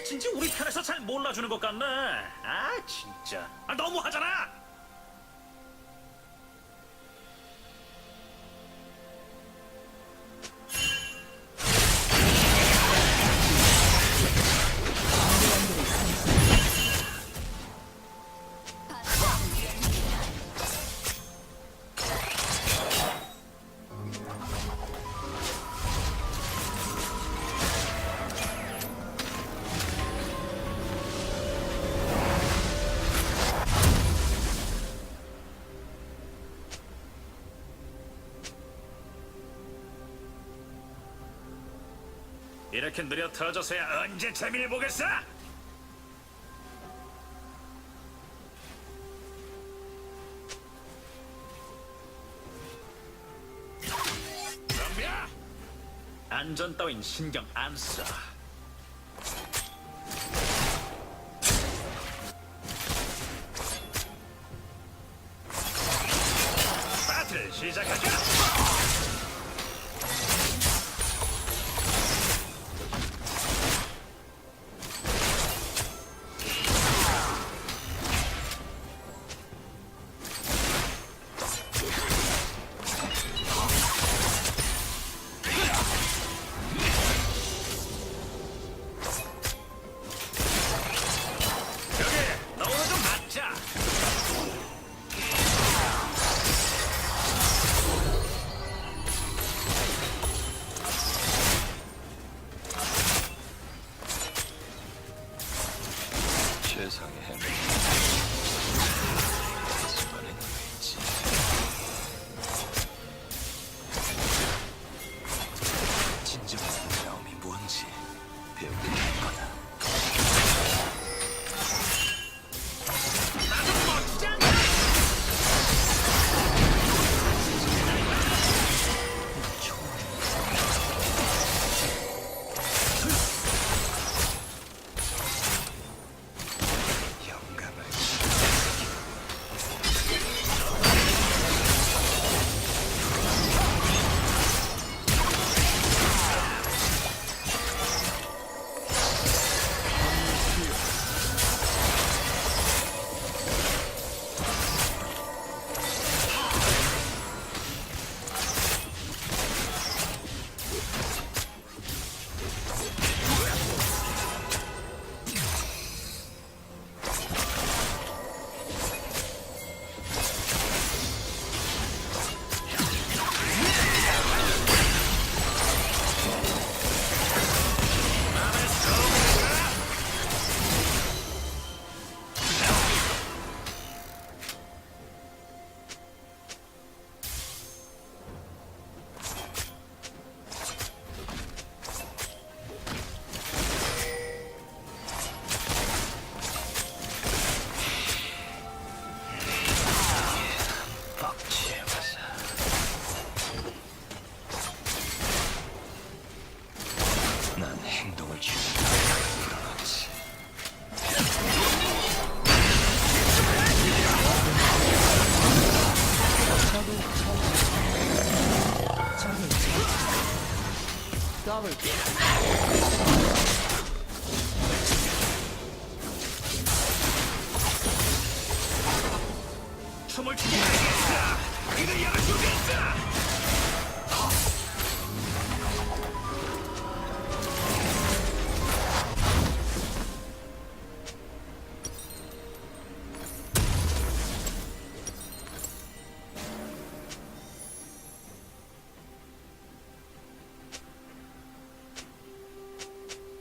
얼마나 멋진지 우리 편에서 잘 몰라주는 것 같네. 아 진짜 아, 너무하잖아. 이렇게 느려 터져서야 언제 재미를 보겠어? 덤벼! 안전 따윈 신경 안 써. 배틀 시작하자!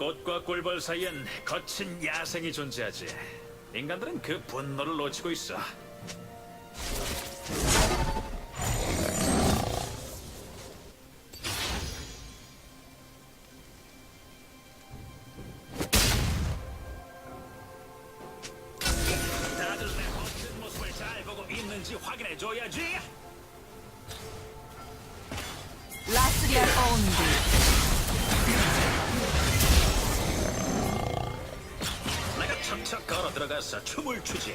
꽃과 꿀벌 사이엔 거친 야생이 존재하지. 인간들은 그 분노를 놓치고 있어. 들어가서 춤을 추지.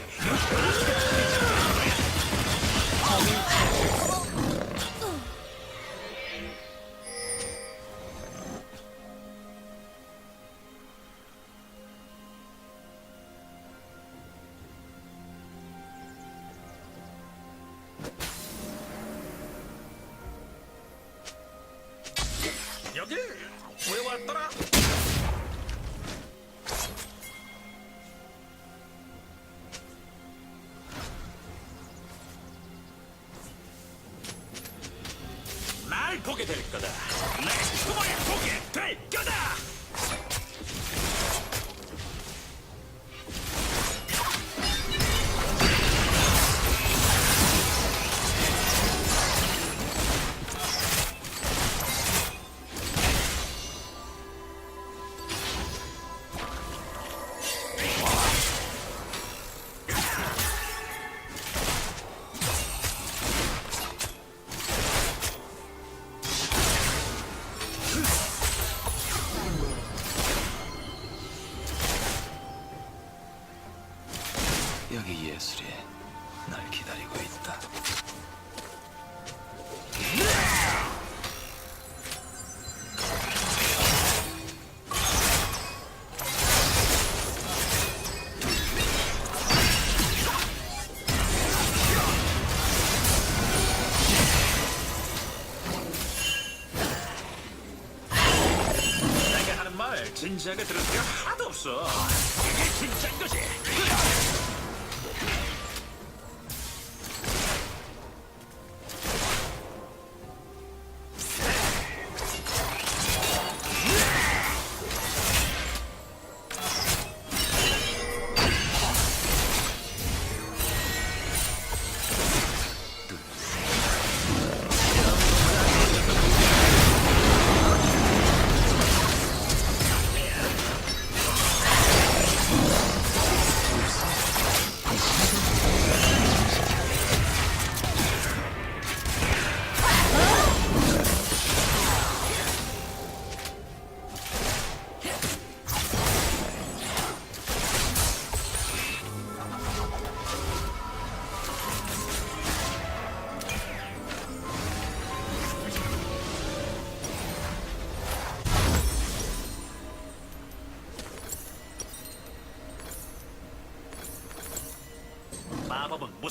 보게 될 거다. 내 숨을 보게 될 거다. 들을 필요 하나도 없어. 이게 진짜인 거지.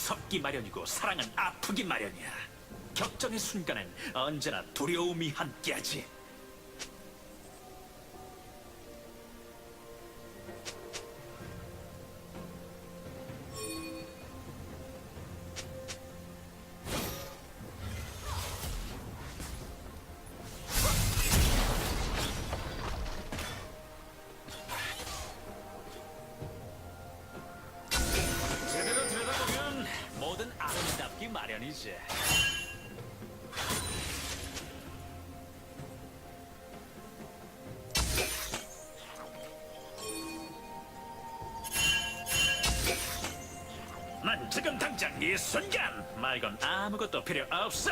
무섭기 마련이고 사랑은 아프기 마련이야. 격정의 순간엔 언제나 두려움이 함께하지. 마련이지. 난 지금 당장 이 순간 말건 아무것도 필요 없어.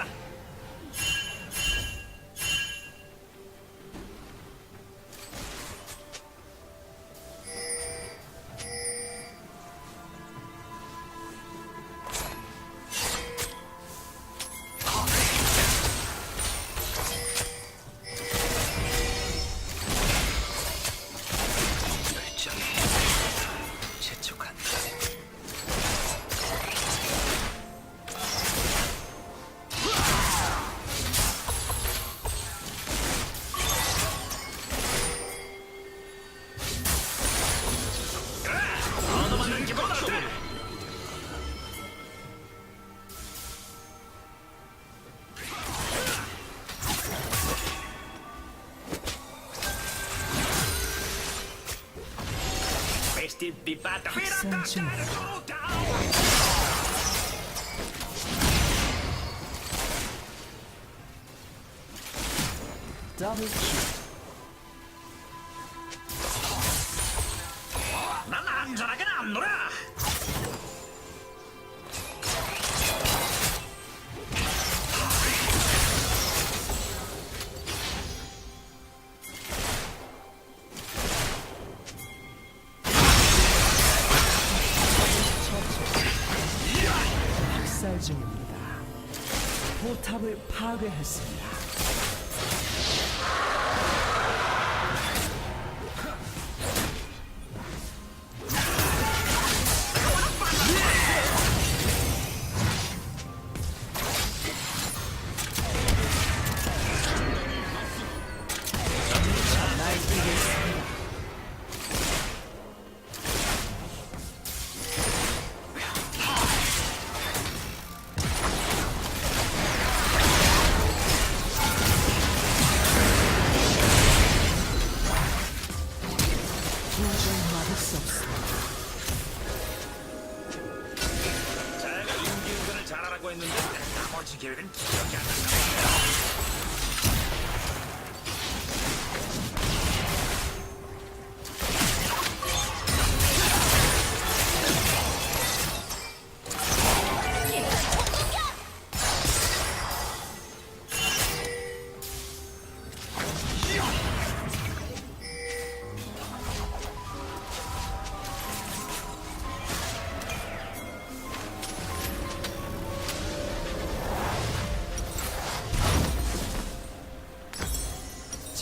Batta 더블 킬. 난 안전하게 안 놀아.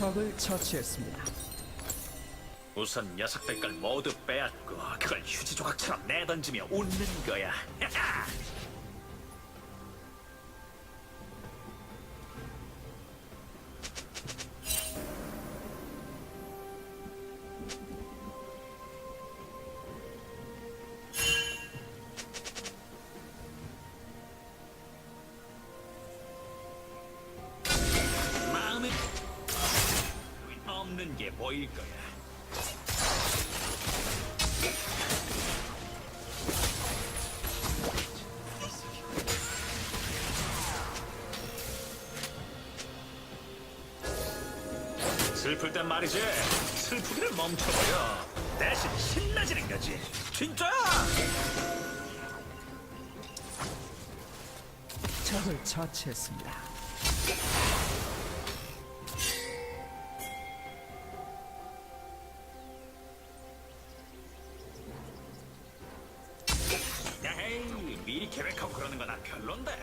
적을 처치했습니다. 우선 녀석들 걸 모두 빼앗고 그걸 휴지 조각처럼 내던지며 웃는 거야. 슬플 땐 말이지. 슬프기를 멈춰버려. 대신 신나지는 거지. 진짜야! 적을 처치했습니다. 야헤이. 미리 계획하고 그러는 거난 별론데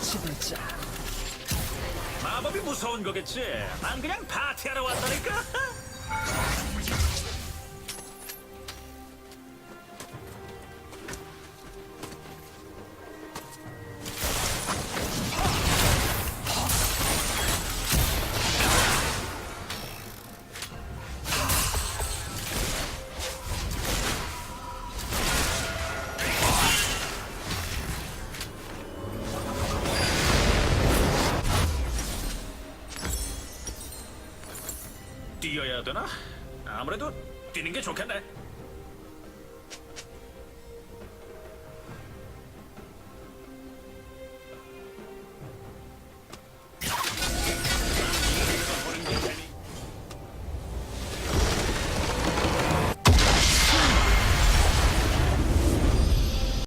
지배자. 마법이 무서운 거겠지? 난 그냥 파티하러 왔다니까 뛰어야 되나? 아무래도 뛰는 게 좋겠네